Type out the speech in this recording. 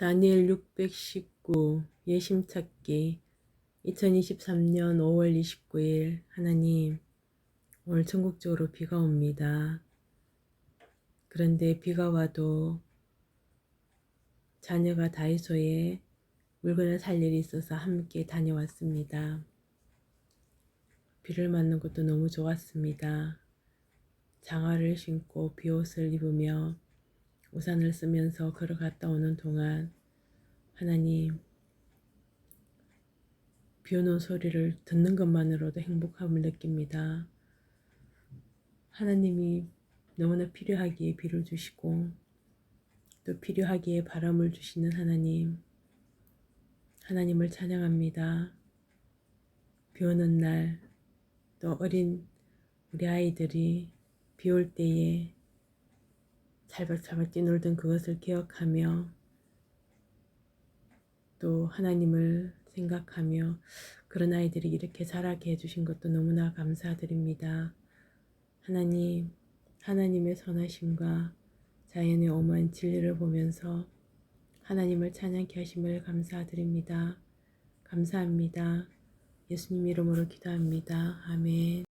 다니엘 619 예심 찾기 2023년 5월 29일 하나님 오늘 전국적으로 비가 옵니다. 그런데 비가 와도 자녀가 다이소에 물건을 살 일이 있어서 함께 다녀왔습니다. 비를 맞는 것도 너무 좋았습니다. 장화를 신고 비옷을 입으며 우산을 쓰면서 걸어갔다 오는 동안 하나님 비 오는 소리를 듣는 것만으로도 행복함을 느낍니다. 하나님이 너무나 필요하기에 비를 주시고 또 필요하기에 바람을 주시는 하나님 하나님을 찬양합니다. 비 오는 날 또 어린 우리 아이들이 비 올 때에 찰박찰박 뛰놀던 그것을 기억하며 또 하나님을 생각하며 그런 아이들이 이렇게 자라게 해주신 것도 너무나 감사드립니다. 하나님, 하나님의 선하심과 자연의 오만 진리를 보면서 하나님을 찬양케 하심을 감사드립니다. 감사합니다. 예수님 이름으로 기도합니다. 아멘.